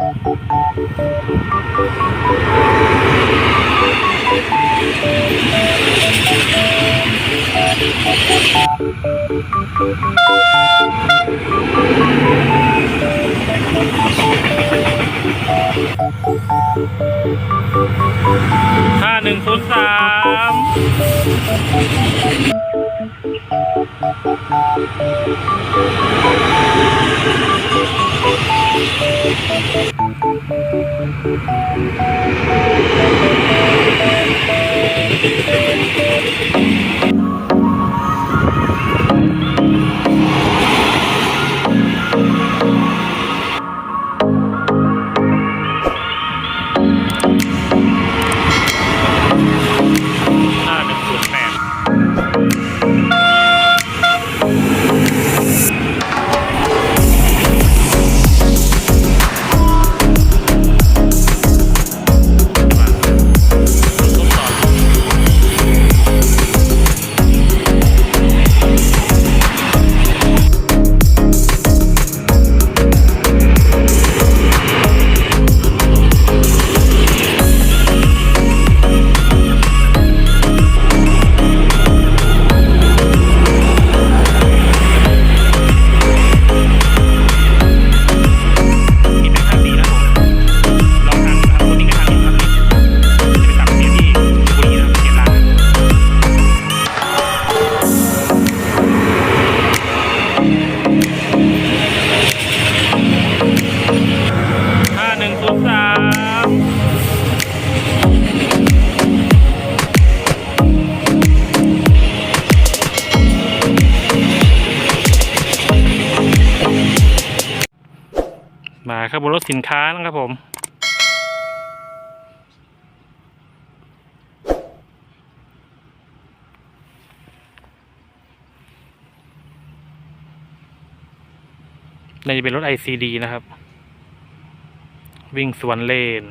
ห้าหนึ่งศูนย์สาม ห้า ห้าหนึ่งศูนย์สามมาครับบนรถสินค้านะครับผม น่าจะเป็นรถ ICD นะครับ วิ่งสวนเลน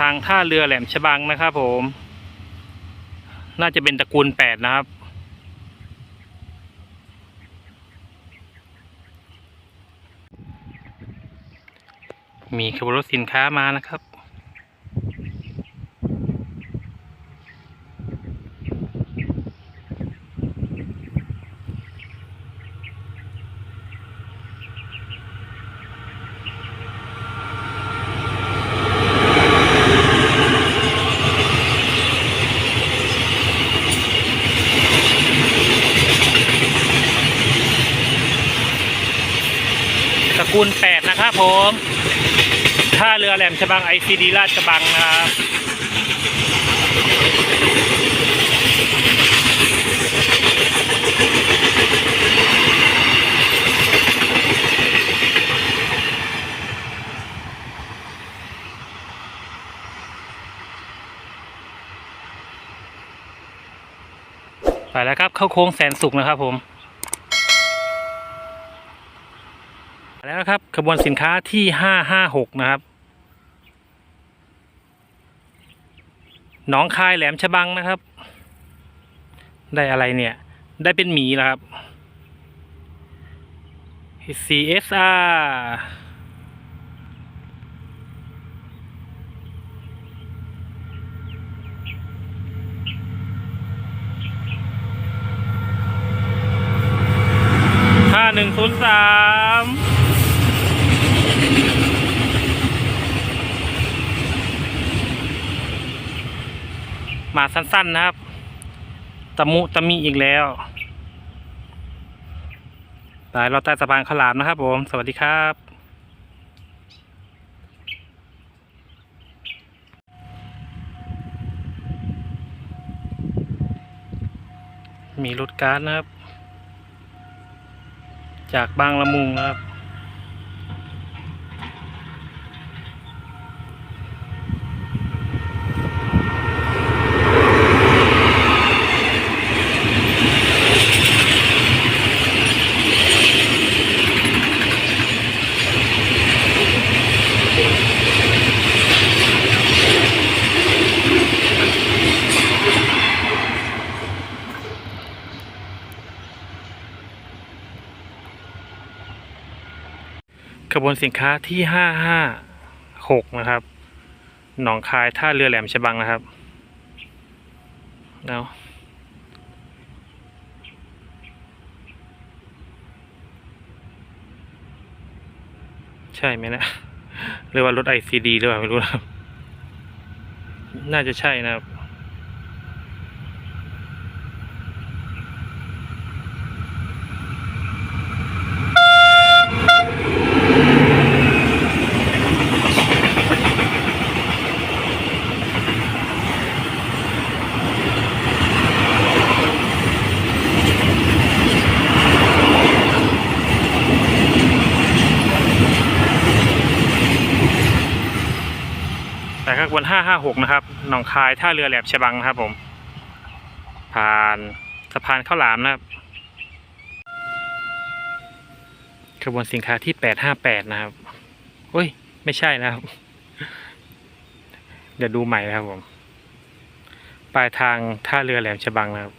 ทางท่าเรือแหลมฉบังนะครับผม น่าจะเป็นตระกูลแปดนะครับ มีขบวนรถสินค้ามานะครับ ตระกูลแปดนะครับผมท่าเรือแหลมฉบังไอซีดีลาดกระบังนะครับไปแล้วครับเข้าโค้งแสนสุขนะครับผม แล้วนะ ครับขบวนสินค้าที่ห้าห้าหกนะครับหนองคายแหลมฉบังนะครับ ได้อะไรเนี่ย ได้เป็นหมีแล้วครับ CSR ห้าหนึ่งศูนย์สาม มาสั้นๆนะครับ ตะมุตะมีอีกแล้วตายเราใต้สะพานขลามนะครับผม สวัสดีครับ มีรถการนะครับ จากบางละมุงนะครับ บวนสินค้าที่ห้าห้าหกนะครับ หนองคายท่าเรือแหลมฉบังนะครับเอาใช่ไหมนะหรือว่ารถไอซีดีหรือเปล่าไม่รู้นะครับ น่าจะใช่นะครับ แต่ขบวน556นะครับหนองคายท่าเรือแหลมฉบังนะครับผม ผ่านสะพานข้าวหลามนะครับขบวนสินค้าที่858นะครับเฮ้ย ไม่ใช่นะครับ เดี๋ยวดูใหม่นะครับผม ปลายทางท่าเรือแหลมฉบังนะครับ